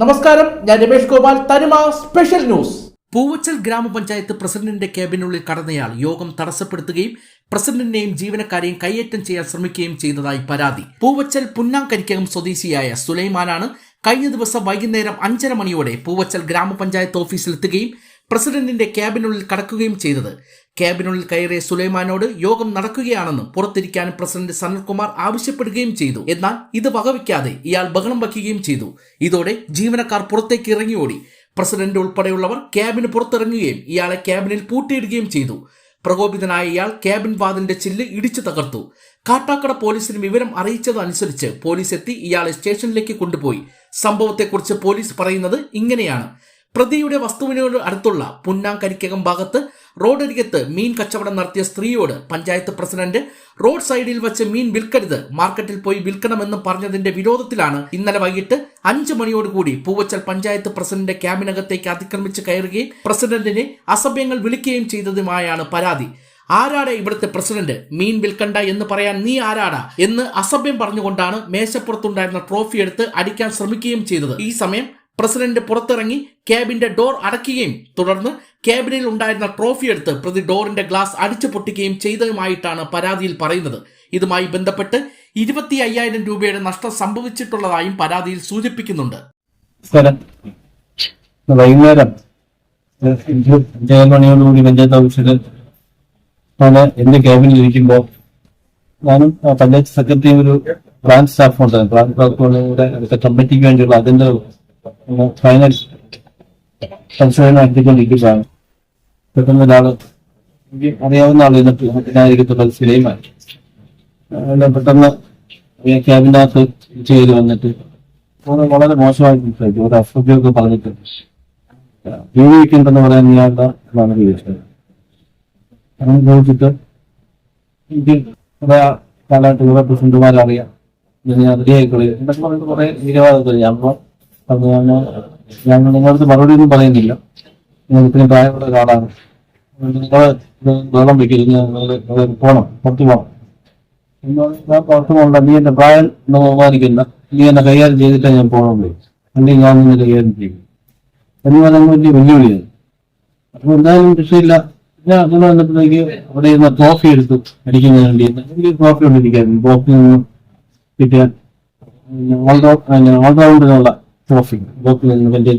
നമസ്കാരം ഞാൻ രമേഷ് ഗോപാൽ തനിമ സ്പെഷ്യൽ ന്യൂസ്. പൂവച്ചൽ ഗ്രാമപഞ്ചായത്ത് പ്രസിഡന്റിന്റെ ക്യാബിനുള്ളിൽ കടന്നയാൾ യോഗം തടസ്സപ്പെടുത്തുകയും പ്രസിഡന്റിനെയും ജീവനക്കാരെയും കൈയേറ്റം ചെയ്യാൻ ശ്രമിക്കുകയും ചെയ്തതായി പരാതി. പൂവച്ചൽ പുന്നാങ്കരിക്കകം സ്വദേശിയായ സുലൈമാനാണ് കഴിഞ്ഞ ദിവസം വൈകുന്നേരം അഞ്ചര മണിയോടെ പൂവച്ചൽ ഗ്രാമപഞ്ചായത്ത് ഓഫീസിലെത്തുകയും പ്രസിഡന്റിന്റെ ക്യാബിനുള്ളിൽ കടക്കുകയും ചെയ്തത്. ക്യാബിനുള്ളിൽ കയറിയ സുലൈമാനോട് യോഗം നടക്കുകയാണെന്നും പുറത്തിരിക്കാൻ പ്രസിഡന്റ് സനൽകുമാർ ആവശ്യപ്പെടുകയും ചെയ്തു. എന്നാൽ ഇത് വകവയ്ക്കാതെ ഇയാൾ ബഹളം വയ്ക്കുകയും ചെയ്തു. ഇതോടെ ജീവനക്കാർ പുറത്തേക്ക് ഇറങ്ങിയോടി. പ്രസിഡന്റ് ഉൾപ്പെടെയുള്ളവർ ക്യാബിന് പുറത്തിറങ്ങുകയും ഇയാളെ ക്യാബിനിൽ പൂട്ടിയിടുകയും ചെയ്തു. പ്രകോപിതനായ ഇയാൾ ക്യാബിൻ വാതിലിന്റെ ചില്ല് ഇടിച്ചു തകർത്തു. കാട്ടാക്കട പോലീസിന് വിവരം അറിയിച്ചതനുസരിച്ച് പോലീസ് എത്തി ഇയാളെ സ്റ്റേഷനിലേക്ക് കൊണ്ടുപോയി. സംഭവത്തെക്കുറിച്ച് പോലീസ് പറയുന്നത് ഇങ്ങനെയാണ്. പ്രതിയുടെ വസ്തുവിനോട് അടുത്തുള്ള പുന്നാങ്കരിക്കകം ഭാഗത്ത് റോഡരികത്ത് മീൻ കച്ചവടം നടത്തിയ സ്ത്രീയോട് പഞ്ചായത്ത് പ്രസിഡന്റ് റോഡ് സൈഡിൽ വെച്ച് മീൻ വിൽക്കരുത് മാർക്കറ്റിൽ പോയി വിൽക്കണമെന്ന് പറഞ്ഞതിന്റെ വിരോധത്തിലാണ് ഇന്നലെ വൈകിട്ട് അഞ്ചു മണിയോടുകൂടി പൂവച്ചൽ പഞ്ചായത്ത് പ്രസിഡന്റ് ക്യാമ്പിനകത്തേക്ക് അതിക്രമിച്ച് കയറുകയും പ്രസിഡന്റിനെ അസഭ്യങ്ങൾ വിളിക്കുകയും ചെയ്തതുമായാണ് പരാതി. ആരാടാ ഇവിടുത്തെ പ്രസിഡന്റ്? മീൻ വിൽക്കണ്ട എന്ന് പറയാൻ നീ ആരാടാ? എന്ന് അസഭ്യം പറഞ്ഞുകൊണ്ടാണ് മേശപ്പുറത്തുണ്ടായിരുന്ന ട്രോഫി എടുത്ത് അടിക്കാൻ ശ്രമിക്കുകയും ചെയ്തത്. ഈ സമയം പ്രസിഡന്റ് പുറത്തിറങ്ങി ക്യാബിന്റെ ഡോർ അടയ്ക്കുകയും തുടർന്ന് ക്യാബിനിൽ ഉണ്ടായിരുന്ന ട്രോഫി എടുത്ത് പ്രതി ഡോറിന്റെ ഗ്ലാസ് അടിച്ചു പൊട്ടിക്കുകയും ചെയ്തതുമായിട്ടാണ് പരാതിയിൽ പറയുന്നത്. ഇതുമായി ബന്ധപ്പെട്ട് ഇരുപത്തി അയ്യായിരം രൂപയുടെ നഷ്ടം സംഭവിച്ചിട്ടുള്ളതായും പരാതിയിൽ സൂചിപ്പിക്കുന്നുണ്ട്. പഞ്ചായത്ത് ഓഫീസിൽ ഇരിക്കുമ്പോൾ ഞാനും പഞ്ചായത്ത് സെക്രട്ടറിയും ഒരു ബ്രാഞ്ച് സ്റ്റാഫ് ഉണ്ടായിരുന്നു. ബ്രാഞ്ച് സ്റ്റാഫ് അടുത്ത കമ്മിറ്റിക്ക് വേണ്ടിയുള്ള അതിന്റെ ഫൈനൽ പരിശോധന നടത്തിക്കൊണ്ടിരിക്കുകയാണ് പെട്ടെന്ന് എനിക്ക് അറിയാവുന്ന ആൾ എന്നിട്ട് അതിനായിരിക്കത്തുള്ള സിലൈമാൻ അയാൾ പെട്ടെന്ന് ക്യാബിനകത്ത് ചെയ്ത് വന്നിട്ട് വളരെ മോശമായിട്ട് ഒരു അസഭ്യമൊക്കെ പറഞ്ഞിട്ട് ജീവിക്കുന്നുണ്ടെന്ന് പറയാൻ ഇയാളുടെ എന്നാണ് ചോദിച്ചത് അങ്ങനെ ചോദിച്ചിട്ട് എനിക്ക് കുറെ കാലമായിട്ട് കുറെ പ്രസിഡന്റുമാരെ അറിയാം ഇതിന് ഞാൻ റെഡിയായിക്കളി എന്നൊക്കെ പറഞ്ഞിട്ട് കുറെ നിരവാദത്തിൽ ഞാൻ അപ്പൊ അത് ഞാൻ ഞാൻ നിങ്ങളടുത്ത് മറുപടി ഒന്നും പറയുന്നില്ല. നിങ്ങൾ ഇത്രയും പ്രായമുള്ള ഒരാളാണ്. നിങ്ങൾ വെള്ളം വെക്കരുത് നിങ്ങൾ പോകണം പുറത്തു പോകണം ഞാൻ പുറത്തു പോകണ്ട. നീ എന്റെ പ്രായം ബഹുമാനിക്കുന്ന നീ എന്നെ കൈകാര്യം ചെയ്തിട്ടേ ഞാൻ പോകണുള്ളൂ അല്ലെങ്കിൽ ഞാൻ നിന്നെ കൈകാര്യം ചെയ്യും. എന്ന് പറയുന്നത് വലിയ വെല്ലുവിളിയാണ്. അപ്പൊ എന്തായാലും രക്ഷയില്ല ഞാൻ അങ്ങനെ വന്നപ്പോഴേക്ക് അവിടെ ഇരുന്ന ട്രോഫി എടുത്തു അടിക്കുന്നതിന് വേണ്ടി. എനിക്ക് ട്രോഫി കൊണ്ടിരിക്കായിരുന്നു. ട്രോഫി നിന്നും കിട്ടിയ ഓൾറൗണ്ടിനുള്ള ട്രോഫി ട്രോഫി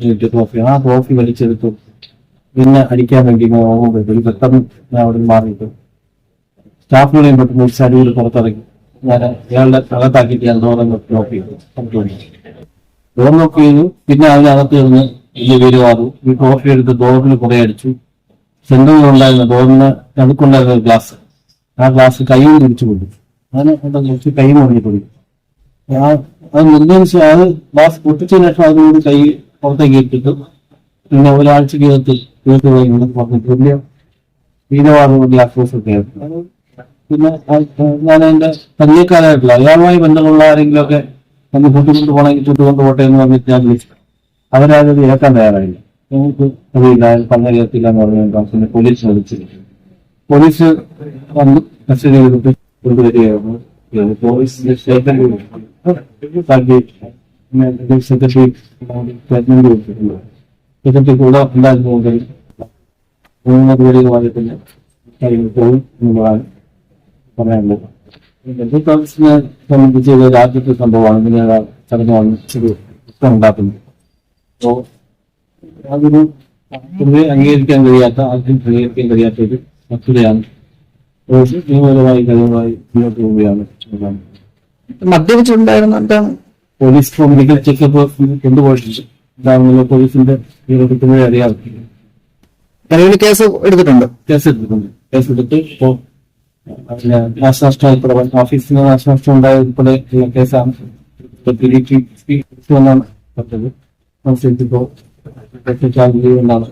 കിട്ടിയ ട്രോഫി ആ ട്രോഫി വലിച്ചെടുത്തു. പിന്നെ അടിക്കാൻ വേണ്ടി ഓർമ്മപ്പെടുത്തു പെട്ടെന്ന് ഞാൻ അവിടെ മാറിയിട്ട് സ്റ്റാഫുകളെയും പെട്ടെന്ന് ഒരു സൈഡിൽ പുറത്തിറങ്ങി. ഞാൻ ഇയാളുടെ അകത്താക്കിയിട്ട് ഞാൻ ഡോർ നോക്കി ഡോർ നോക്ക് ചെയ്തു. പിന്നെ അതിനകത്ത് നിന്ന് വലിയ വീരവാദു ഈ ട്രോഫി എടുത്ത് ഡോറിന് കുറെ അടിച്ചു. സെന്ററിലുണ്ടായിരുന്ന ഡോറിന് നടുക്കുണ്ടായിരുന്ന ഒരു ഗ്ലാസ് ആ ഗ്ലാസ് കൈ തിരിച്ചു കൊണ്ടു. അങ്ങനെ കുറച്ച് കൈ മുറിഞ്ഞു പോയി. ആ അത് നിർദ്ദേശിച്ച് അത് ബാസ് പൊട്ടിച്ചതിന് ശേഷം അതുകൊണ്ട് കൈ പുറത്തേക്ക് ഇട്ടിട്ട് പിന്നെ ഒരാഴ്ചക്ക് വീട്ടിൽ പോയി എന്നൊക്കെ പറഞ്ഞിട്ട് വലിയ വീരവാദം വലിയ ആക്രോശമൊക്കെ പിന്നെ ഞാൻ എന്റെ തല്ലിക്കാരായിട്ടുള്ള അയാളുമായി ബന്ധമുള്ള ആരെങ്കിലും ഒക്കെ ഒന്ന് കൂട്ടിക്കൊണ്ട് പോകണമെങ്കിൽ ചുട്ടുകൊണ്ട് പോട്ടെ എന്ന് പറഞ്ഞിട്ട് ഞാൻ വിളിച്ചു. അവരാരത് ഏൽക്കാൻ തയ്യാറായില്ല. ഞങ്ങൾക്ക് അറിയില്ല അയാൾ പങ്കെടുത്തില്ല എന്ന് പറഞ്ഞു പോലീസ് വിളിച്ചു. പോലീസ് വന്ന് കസ്റ്റഡി ചെയ്തിട്ട് കൊണ്ടുവരികയായിരുന്നു. ഇത് പോലീസിന്റെ സ്റ്റേറ്റ്മെന്റ് നൽകി പിന്നെ സെക്രട്ടറി സ്റ്റേറ്റ്മെന്റ് കൊടുത്തിട്ടുണ്ട് സെക്രട്ടറി കൂടെ ഉണ്ടായിരുന്നു മുതൽ മൂന്ന് പേര് വന്നിട്ടില്ല കാര്യങ്ങൾ പോകും എന്നുള്ളതാണ് പറയാനുള്ളത് എന്റെ കോൺഗ്രസിനെ സംബന്ധിച്ച് ഇത് രാജ്യത്തെ സംഭവമാണ് ഇങ്ങനെ ചടങ്ങാണ് ഒരു പ്രശ്നം ഉണ്ടാക്കുന്നത് അപ്പോ അതൊരു പൊതുവെ അംഗീകരിക്കാൻ കഴിയാത്ത ആർക്കും അംഗീകരിക്കാൻ കഴിയാത്ത ഒരു വസ്തുതയാണ് അപ്പോൾ നിയമപരമായി കഴിവുമായി മുന്നോട്ട് പോവുകയാണ് എന്നുള്ളതാണ്. മദ്യപിച്ചിട്ടുണ്ടായിരുന്നു എന്താണ് പോലീസ് മെഡിക്കൽ ചെക്കപ്പ് ഇതാണെന്നുള്ള പോലീസിന്റെ അറിയാം നിലവിൽ കേസ് എടുത്തിട്ടുണ്ട്? കേസ് എടുത്തിട്ടുണ്ട്. കേസ് എടുത്ത് ഇപ്പോ പിന്നെ നാശനഷ്ടം ഉൾപ്പെടെ ഓഫീസിന് നാശനഷ്ടം ഉണ്ടായ ഉൾപ്പെടെ കേസാണ്. എന്നാണ് പറഞ്ഞത് മനസ്സിലിപ്പോ എന്നാണ്